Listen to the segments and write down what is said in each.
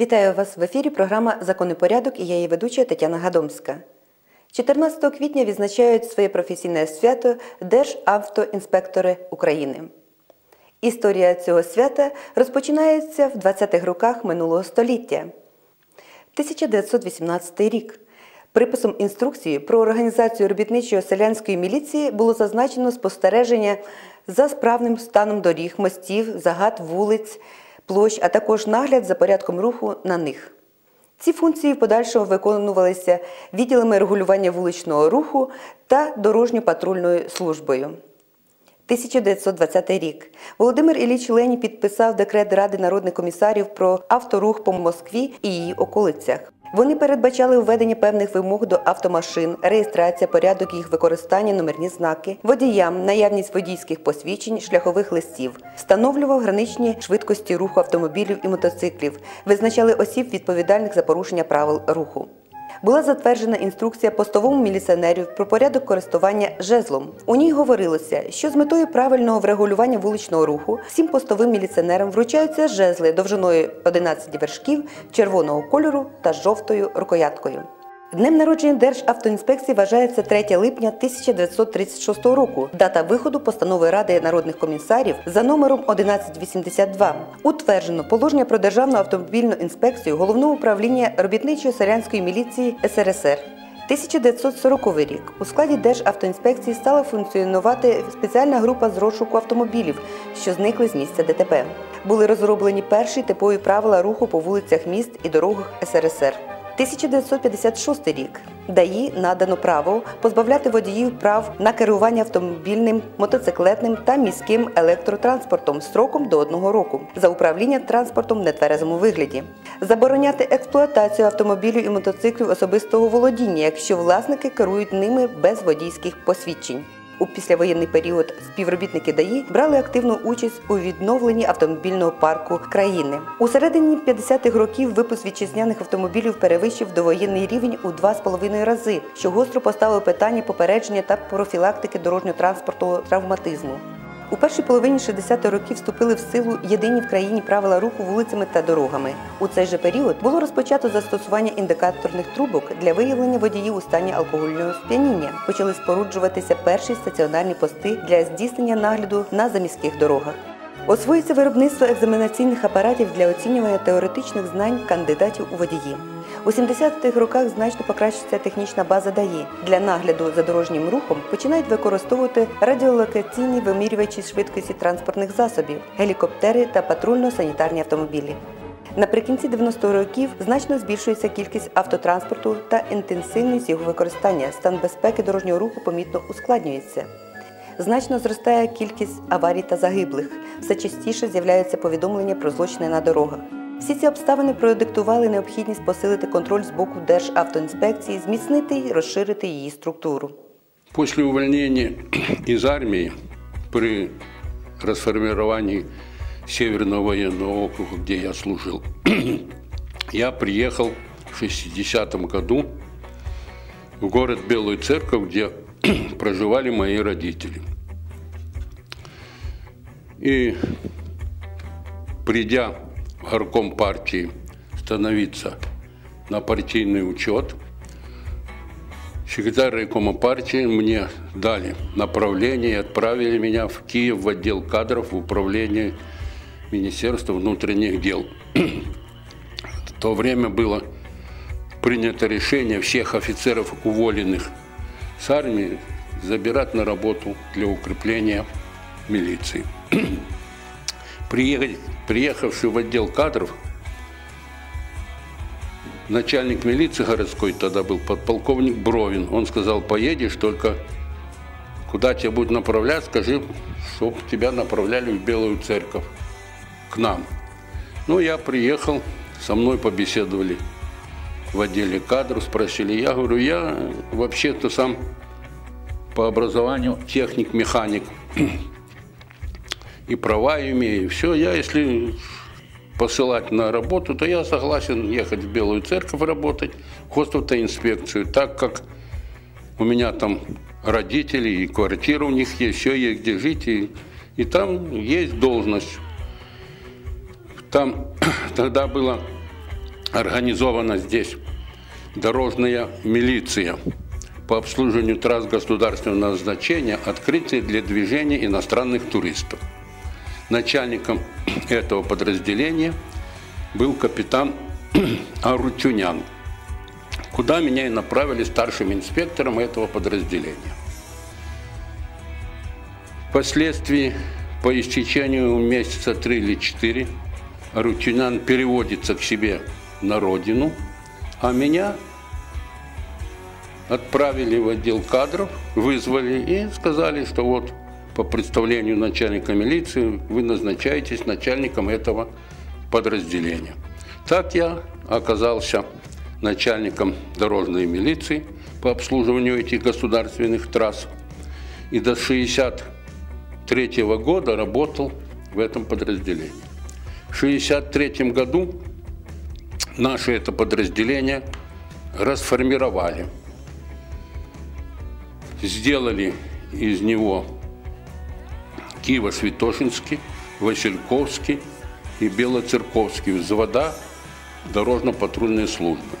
Вітаю вас в ефірі. Програма Законний порядок і я її ведуча Тетяна Гадомська. 14 квітня відзначають своє професійне свято Державтоінспектори України. Історія цього свята розпочинається в 20-х роках минулого століття. 1918 рік. Приписом інструкції про організацію робітничої селянської міліції було зазначено спостереження за справним станом доріг, мостів, загад, вулиць, площ, а також нагляд за порядком руху на них. Ці функції в подальшому виконувалися відділами регулювання вуличного руху та дорожньо-патрульною службою. 1920 рік Володимир Ілліч Лені підписав декрет Ради народних комісарів про авторух по Москві і її околицях. Вони передбачали введення певних вимог до автомашин, реєстрація, порядок їх використання, номерні знаки, водіям, наявність водійських посвідчень, шляхових листів, встановлював граничні швидкості руху автомобілів і мотоциклів, визначали осіб відповідальних за порушення правил руху була затверджена інструкція постовому міліціонерів про порядок користування жезлом. У ній говорилося, що з метою правильного врегулювання вуличного руху всім постовим міліціонерам вручаються жезли довжиною 11 вершків червоного кольору та жовтою рукояткою. Днем народження Державтоінспекції вважається 3 липня 1936 року, дата виходу постанови Ради народних комісарів за номером 1182. Утверджено положення про державну автомобільну інспекцію головного управління робітничої селянської міліції СРСР. 1940 рік у складі Державтоінспекції стала функціонувати спеціальна група з розшуку автомобілів, що зникли з місця ДТП. Були розроблені перші типові правила руху по вулицях міст і дорогах СРСР. 1956 рік ДАІ надано право позбавляти водіїв прав на керування автомобільним, мотоциклетним та міським електротранспортом строком до одного року за управління транспортом в нетверезому вигляді, забороняти експлуатацію автомобілів і мотоциклів особистого володіння, якщо власники керують ними без водійських посвідчень. У післявоєнний період співробітники ДАІ брали активну участь у відновленні автомобільного парку країни. У середині 50-х років випуск вітчизняних автомобілів перевищив довоєнний рівень у 2,5 рази, що гостро поставило питання попередження та профілактики дорожньо-транспортного травматизму. У першій половині 60-х років вступили в силу єдині в країні правила руху вулицями та дорогами. У цей же період було розпочато застосування індикаторних трубок для виявлення водіїв у стані алкогольного сп'яніння. Почали споруджуватися перші стаціонарні пости для здійснення нагляду на заміських дорогах. Освоїться виробництво екзаменаційних апаратів для оцінювання теоретичних знань кандидатів у водії. У 70-х роках значно покращиться технічна база ДАІ. Для нагляду за дорожнім рухом починають використовувати радіолокаційні вимірювачі швидкості транспортних засобів, гелікоптери та патрульно-санітарні автомобілі. Наприкінці 90-х років значно збільшується кількість автотранспорту та інтенсивність його використання. Стан безпеки дорожнього руху помітно ускладнюється. Значно зростає кількість аварій та загиблих. Все частіше з'являються повідомлення про злочини на дорогах. Всі ці обставини продиктували необхідність посилити контроль з боку Державтоінспекції, зміцнити і розширити її структуру. После увольнения из армии при расформировании Северного военного округа, где я служил, я приехал в 60-м году в город Белую Церковь, где проживали мои родители. И придя горком партии становиться на партийный учет, секретарь райкома партии мне дали направление и отправили меня в Киев в отдел кадров в управление Министерства внутренних дел. В то время было принято решение всех офицеров, уволенных с армии, забирать на работу для укрепления милиции. Приехать, приехавший в отдел кадров, начальник милиции городской тогда был подполковник Бровин. Он сказал, поедешь, только куда тебя будут направлять, скажи, чтобы тебя направляли в Белую Церковь, к нам. Ну, я приехал, со мной побеседовали в отделе кадров, спросили. Я говорю, я вообще-то сам по образованию техник-механик и права имею, все. Я, если посылать на работу, то я согласен ехать в Белую Церковь работать, в госавтоинспекцию, так как у меня там родители и квартира у них есть, все есть где жить, и, и там есть должность. Там тогда было организована здесь дорожная милиция по обслуживанию трасс государственного назначения, открытые для движения иностранных туристов. Начальником этого подразделения был капитан Арутюнян, куда меня и направили старшим инспектором этого подразделения. Впоследствии, по истечению месяца три или четыре, Арутюнян переводится к себе на родину, а меня отправили в отдел кадров, вызвали и сказали, что вот по представлению начальника милиции вы назначаетесь начальником этого подразделения. Так я оказался начальником дорожной милиции по обслуживанию этих государственных трасс. И до 1963 года работал в этом подразделении. В 1963 году наше это подразделение расформировали. Сделали из него Киево-Святошинский, Васильковский и Белоцерковский взвода дорожно-патрульной службы.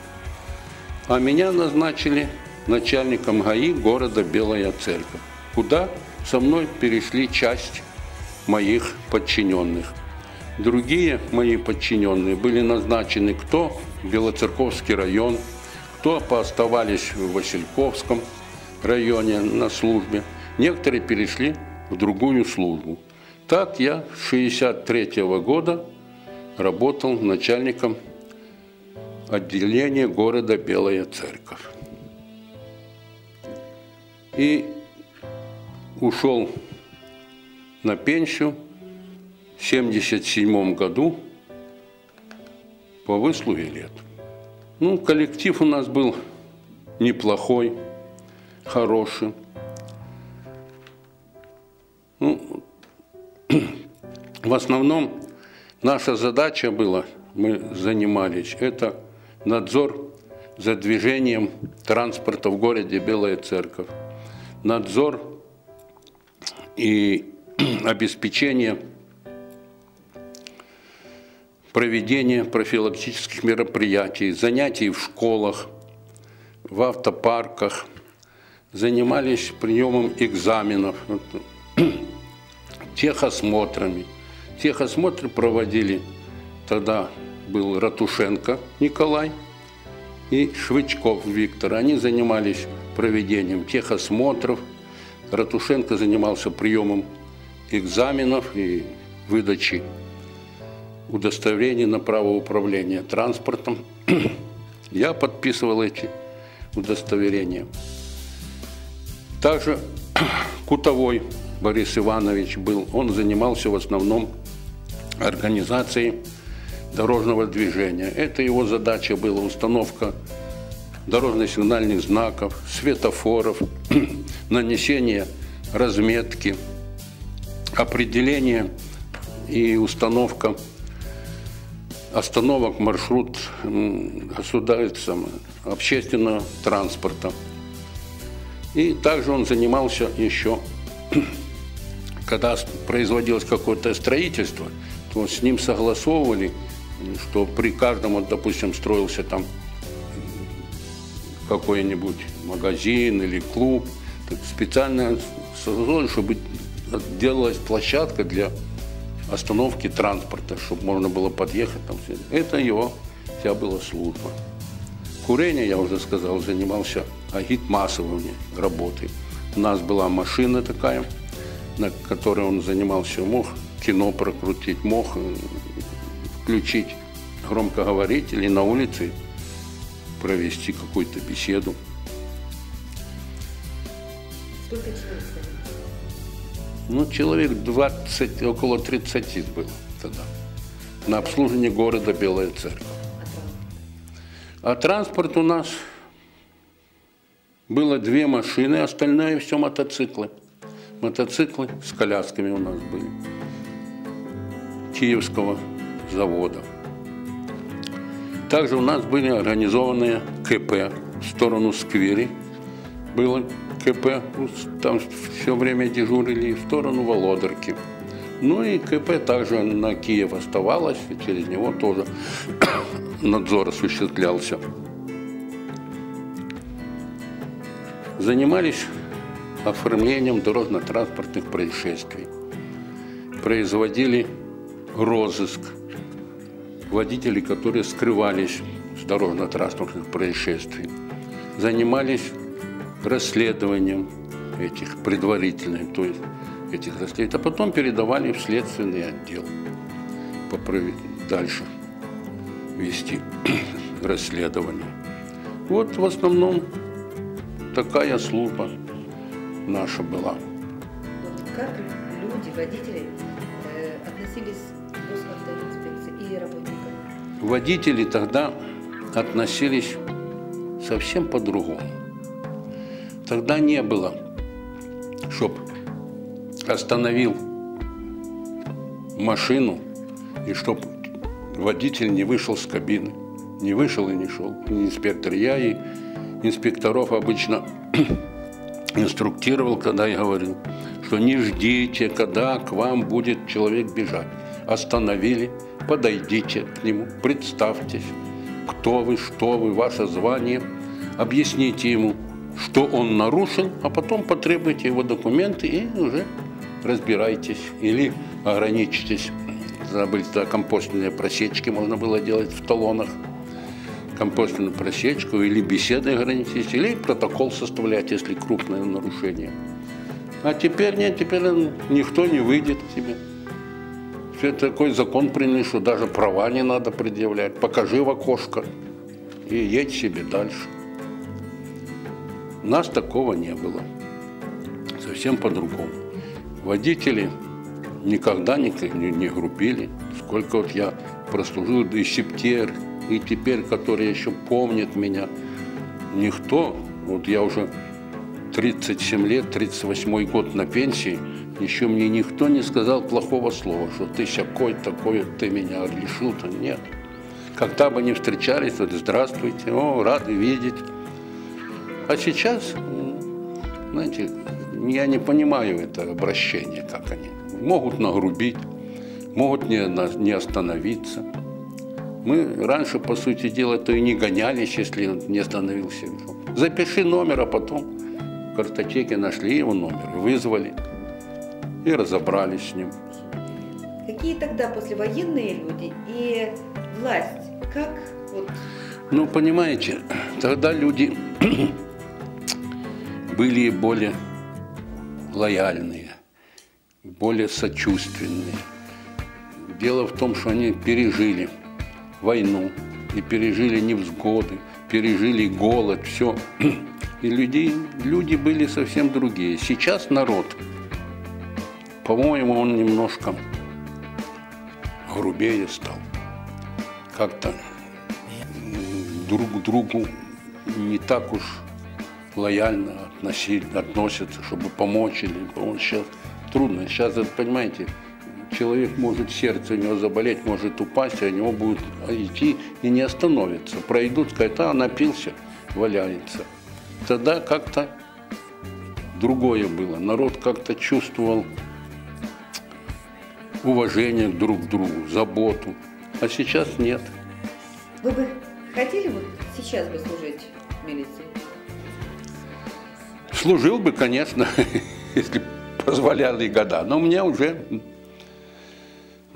А меня назначили начальником ГАИ города Белая Церковь, куда со мной перешли часть моих подчиненных. Другие мои подчиненные были назначены кто в Белоцерковский район, кто пооставались в Васильковском районе на службе. Некоторые перешли в другую службу. Так я с 1963 года работал начальником отделения города Белая Церковь. И ушел на пенсию в 1977 году по выслуге лет. Ну, коллектив у нас был неплохой, хороший. Ну, в основном наша задача была, мы занимались, это надзор за движением транспорта в городе Белая Церковь, надзор и обеспечение проведения профилактических мероприятий, занятий в школах, в автопарках, занимались приемом экзаменов, техосмотрами. Техосмотры проводили тогда был Ратушенко Николай и Швычков Виктор. Они занимались проведением техосмотров. Ратушенко занимался приемом экзаменов и выдачей удостоверений на право управления транспортом. Я подписывал эти удостоверения. Также Кутовой Борис Иванович был, он занимался в основном организацией дорожного движения. Это его задача была установка дорожно-сигнальных знаков, светофоров, нанесение разметки, определение и установка остановок маршрут государственного общественного транспорта. И также он занимался еще, когда производилось какое-то строительство, то с ним согласовывали что при каждом, вот, допустим, строился там какой-нибудь магазин или клуб, так специально создали, чтобы делалась площадка для остановки транспорта, чтобы можно было подъехать там. Это его вся была служба. Курение, я уже сказал, занимался агитмассовыми работой. У нас была машина такая, на которой он занимался, мог кино прокрутить, мог включить громкоговоритель и на улице провести какую-то беседу. Сколько человек Ну, человек 20, около 30 было тогда. На обслуживание города Белая Церковь. А транспорт у нас было две машины, остальное все мотоциклы. Мотоциклы с колясками у нас были. Киевского завода. Также у нас были организованы КП в сторону Сквери. Было КП, там все время дежурили, в сторону Володарки. Ну и КП также на Киев оставалось, и через него тоже надзор осуществлялся. Занимались оформлением дорожно-транспортных происшествий. Производили розыск водителей, которые скрывались с дорожно-транспортных происшествий. Занимались расследованием этих предварительных, то есть этих расследований, а потом передавали в следственный отдел дальше вести расследование. Вот в основном такая служба наша была. Как люди, водители э, относились к госавтоинспекции и работникам? Водители тогда относились совсем по-другому. Тогда не было, чтоб остановил машину и чтоб водитель не вышел с кабины. Не вышел и не шел. Инспектор я и инспекторов обычно инструктировал, когда я говорил, что не ждите, когда к вам будет человек бежать. Остановили, подойдите к нему, представьтесь, кто вы, что вы, ваше звание, объясните ему, что он нарушил, а потом потребуйте его документы и уже разбирайтесь. Или ограничитесь, забыли, тогда компостные просечки можно было делать в талонах, компостную просечку или беседы ограничитесь, или протокол составлять, если крупное нарушение. А теперь нет, теперь никто не выйдет к тебе. Все такой закон приняли, что даже права не надо предъявлять. Покажи в окошко и едь себе дальше. У нас такого не было. Совсем по-другому. Водители никогда не, не, не грубили. Сколько вот я прослужил, и Септер, и теперь, которые еще помнят меня, никто, вот я уже 37 лет, 38 год на пенсии, еще мне никто не сказал плохого слова, что ты всякой такой, ты меня лишил-то. Нет. Когда бы не встречались, вот здравствуйте, о, рады видеть. А сейчас, знаете, я не понимаю это обращение, как они. Могут нагрубить, могут не, не остановиться. Мы раньше, по сути дела, то и не гонялись, если он не остановился. Запиши номер, а потом в картотеке нашли его номер, вызвали и разобрались с ним. Какие тогда послевоенные люди и власть? Как вот Ну, понимаете, тогда люди были более лояльные, более сочувственные. Дело в том, что они пережили войну и пережили невзгоды, пережили голод, все. И люди, люди были совсем другие. Сейчас народ, по-моему, он немножко грубее стал. Как-то друг к другу не так уж лояльно относить, относятся, чтобы помочь или он сейчас трудно. Сейчас, понимаете, человек может, сердце у него заболеть, может упасть, а у него будет идти и не остановится. Пройдут, скажут, а, напился, валяется. Тогда как-то другое было. Народ как-то чувствовал уважение друг к другу, заботу. А сейчас нет. вы бы хотели вот сейчас бы служить в милиции? Служил бы, конечно, если позволяли года. Но мне уже,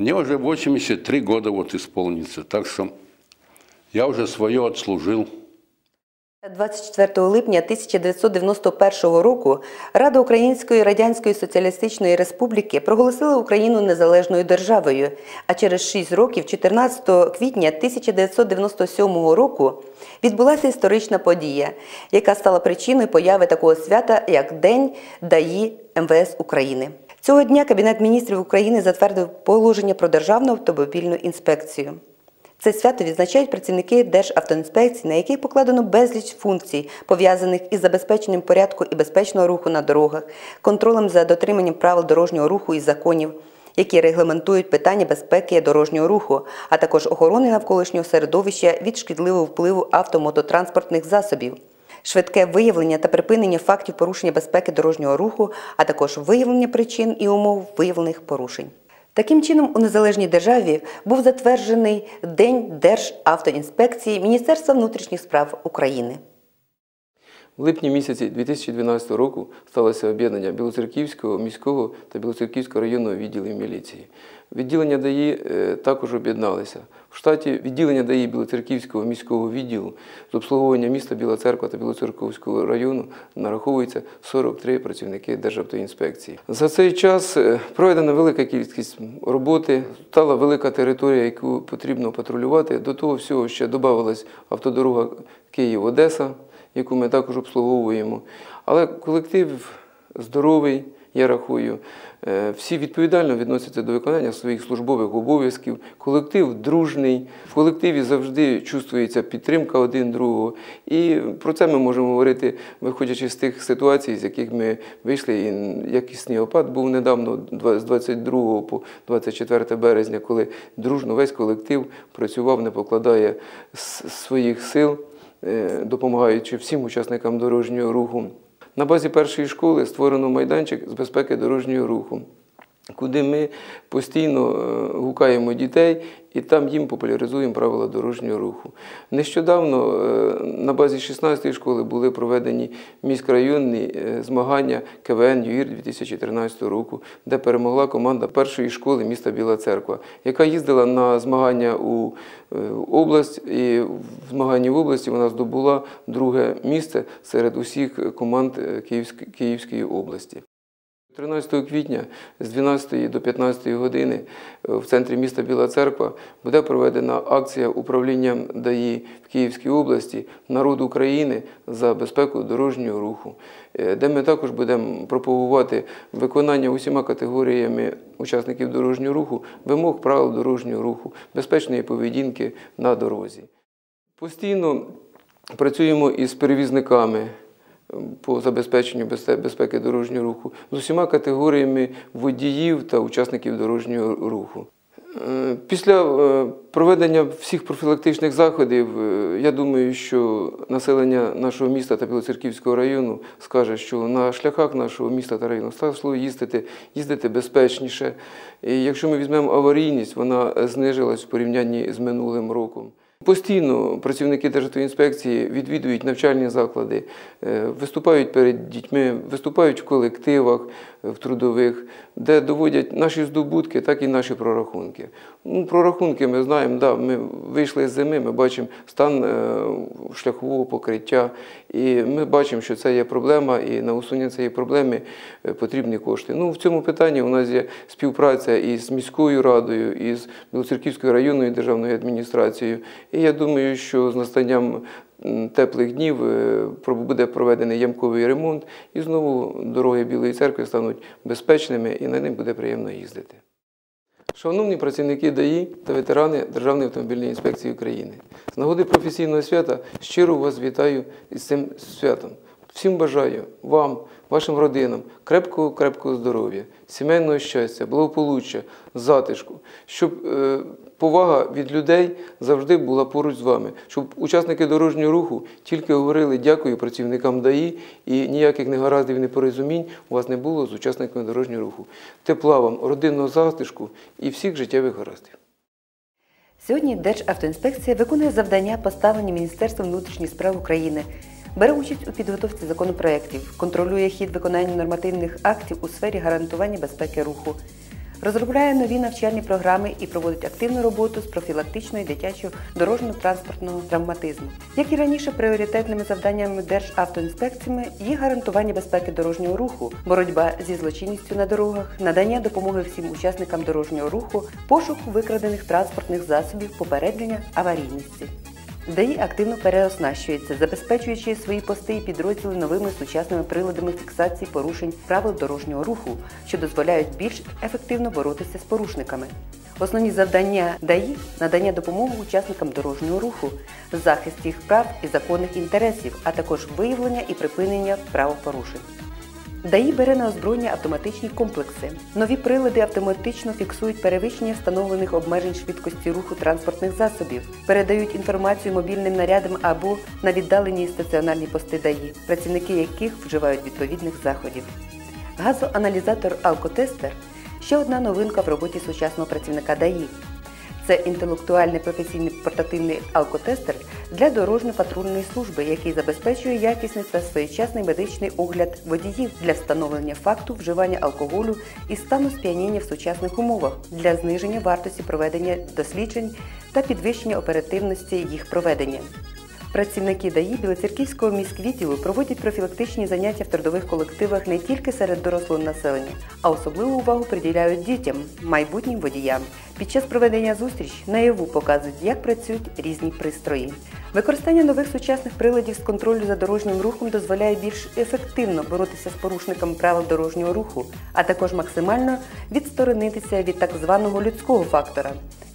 мне уже 83 года вот исполнится. Так что я уже свое отслужил. 24 липня 1991 року Рада Української Радянської Соціалістичної Республіки проголосила Україну незалежною державою. А через 6 років, 14 квітня 1997 року, відбулася історична подія, яка стала причиною появи такого свята, як День ДАІ МВС України. Цього дня Кабінет міністрів України затвердив положення про державну автомобільну інспекцію. Це свято відзначають працівники Державтоінспекції, на яких покладено безліч функцій, пов'язаних із забезпеченням порядку і безпечного руху на дорогах, контролем за дотриманням правил дорожнього руху і законів, які регламентують питання безпеки дорожнього руху, а також охорони навколишнього середовища від шкідливого впливу автомототранспортних засобів. Швидке виявлення та припинення фактів порушення безпеки дорожнього руху, а також виявлення причин і умов виявлених порушень. Таким чином, у незалежній державі був затверджений День Державтоінспекції Міністерства внутрішніх справ України. В липні місяці 2012 року сталося об'єднання Білоцерківського міського та Білоцерківського районного відділів міліції. Відділення ДАІ е, також об'єдналися. В штаті відділення ДАІ Білоцерківського міського відділу з обслуговування міста Біла Церква та Білоцерковського району нараховується 43 працівники Державтоінспекції. За цей час е, проведена велика кількість роботи, стала велика територія, яку потрібно патрулювати. До того всього ще додавалась автодорога Київ-Одеса яку ми також обслуговуємо. Але колектив здоровий, я рахую, Е, всі відповідально відносяться до виконання своїх службових обов'язків. Колектив дружний, в колективі завжди чувствується підтримка один другого. І про це ми можемо говорити, виходячи з тих ситуацій, з яких ми вийшли. І якісний опад був недавно, з 22 по 24 березня, коли дружно весь колектив працював, не покладає своїх сил. Е, допомагаючи всім учасникам дорожнього руху. На базі першої школи створено майданчик з безпеки дорожнього руху куди ми постійно е, гукаємо дітей і там їм популяризуємо правила дорожнього руху. Нещодавно е, на базі 16-ї школи були проведені міськрайонні е, змагання КВН ЮІР 2013 року, де перемогла команда першої школи міста Біла Церква, яка їздила на змагання у область, і в змаганні в області вона здобула друге місце серед усіх команд Київської області. 13 квітня з 12 до 15 години е, в центрі міста Біла Церква буде проведена акція управління ДАІ в Київській області народ України за безпеку дорожнього руху, е, де ми також будемо пропагувати виконання усіма категоріями учасників дорожнього руху, вимог правил дорожнього руху, безпечної поведінки на дорозі. Постійно працюємо із перевізниками по забезпеченню безпеки дорожнього руху з усіма категоріями водіїв та учасників дорожнього руху. Е, після е, проведення всіх профілактичних заходів, е, я думаю, що населення нашого міста та Білоцерківського району скаже, що на шляхах нашого міста та району стало їздити, їздити безпечніше. І якщо ми візьмемо аварійність, вона знежилась в порівнянні з минулим роком. Постійно працівники Державтоінспекції відвідують навчальні заклади, е, виступають перед дітьми, виступають в колективах в трудових, де доводять наші здобутки, так і наші прорахунки. Ну, Прорахунки ми знаємо, да, ми вийшли з зими, ми бачимо стан е, шляхового покриття, і ми бачимо, що це є проблема, і на усунення цієї проблеми потрібні кошти. Ну, В цьому питанні у нас є співпраця із міською радою, із Білоцерківською районною державною адміністрацією. І я думаю, що з настанням теплих днів е, буде проведений ямковий ремонт, і знову дороги Білої церкви стануть безпечними і на них буде приємно їздити. Шановні працівники ДАІ та ветерани Державної автомобільної інспекції України, з нагоди професійного свята щиро вас вітаю із цим святом. Всім бажаю вам, вашим родинам крепкого, крепкого здоров'я, сімейного щастя, благополуччя, затишку, щоб е, повага від людей завжди була поруч з вами, щоб учасники дорожнього руху тільки говорили дякую працівникам ДАІ і ніяких негараздів, непорозумінь у вас не було з учасниками дорожнього руху. Тепла вам, родинного затишку і всіх життєвих гараздів. Сьогодні Державтоінспекція виконує завдання, поставлені Міністерством внутрішніх справ України бере участь у підготовці законопроєктів, контролює хід виконання нормативних актів у сфері гарантування безпеки руху, розробляє нові навчальні програми і проводить активну роботу з профілактичної дитячого дорожньо-транспортного травматизму. Як і раніше, пріоритетними завданнями Державтоінспекціями є гарантування безпеки дорожнього руху, боротьба зі злочинністю на дорогах, надання допомоги всім учасникам дорожнього руху, пошук викрадених транспортних засобів, попередження аварійності. ДАІ активно переоснащується, забезпечуючи свої пости і підрозділи новими сучасними приладами фіксації порушень правил дорожнього руху, що дозволяють більш ефективно боротися з порушниками. Основні завдання ДАІ надання допомоги учасникам дорожнього руху, захист їх прав і законних інтересів, а також виявлення і припинення правопорушень. ДАІ бере на озброєння автоматичні комплекси. Нові прилади автоматично фіксують перевищення встановлених обмежень швидкості руху транспортних засобів, передають інформацію мобільним нарядам або на віддалені стаціонарні пости ДАІ, працівники яких вживають відповідних заходів. Газоаналізатор Алкотестер ще одна новинка в роботі сучасного працівника ДАІ. Це інтелектуальний професійний портативний алкотестер для дорожньо-патрульної служби, який забезпечує якісний та своєчасний медичний огляд водіїв для встановлення факту вживання алкоголю і стану сп'яніння в сучасних умовах для зниження вартості проведення досліджень та підвищення оперативності їх проведення. Працівники ДАІ Білоцерківського міськвідділу проводять профілактичні заняття в трудових колективах не тільки серед дорослого населення, а особливу увагу приділяють дітям, майбутнім водіям. Під час проведення зустріч наяву показують, як працюють різні пристрої. Використання нових сучасних приладів з контролю за дорожнім рухом дозволяє більш ефективно боротися з порушниками правил дорожнього руху, а також максимально відсторонитися від так званого людського фактора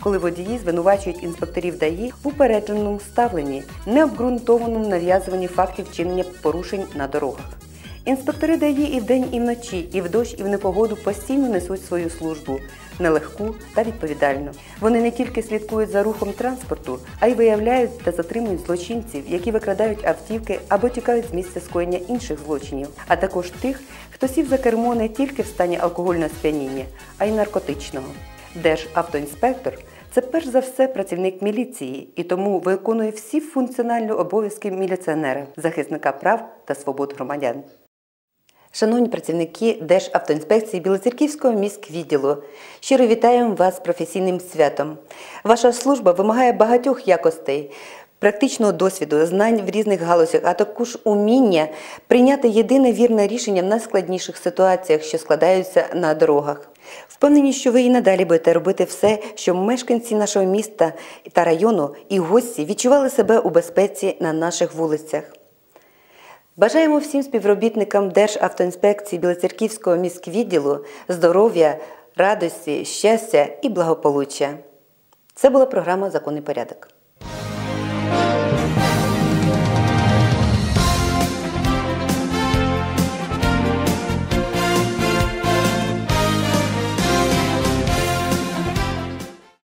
коли водії звинувачують інспекторів ДАІ в упередженому ставленні, необґрунтованому нав'язуванні фактів вчинення порушень на дорогах. Інспектори ДАІ і вдень, і вночі, і в дощ, і в непогоду постійно несуть свою службу нелегку та відповідальну. Вони не тільки слідкують за рухом транспорту, а й виявляють та затримують злочинців, які викрадають автівки або тікають з місця скоєння інших злочинів, а також тих, хто сів за кермо не тільки в стані алкогольного сп'яніння, а й наркотичного. Державтоінспектор це перш за все працівник міліції і тому виконує всі функціональні обов'язки міліціонера, захисника прав та свобод громадян. Шановні працівники Державтоінспекції Білоцерківського міськвідділу, щиро вітаємо вас з професійним святом. Ваша служба вимагає багатьох якостей. Практичного досвіду, знань в різних галузях, а також уміння прийняти єдине вірне рішення в найскладніших ситуаціях, що складаються на дорогах. Впевнені, що ви і надалі будете робити все, щоб мешканці нашого міста та району і гості відчували себе у безпеці на наших вулицях. Бажаємо всім співробітникам Державтоінспекції Білоцерківського міськвідділу здоров'я, радості, щастя і благополуччя. Це була програма Законний порядок.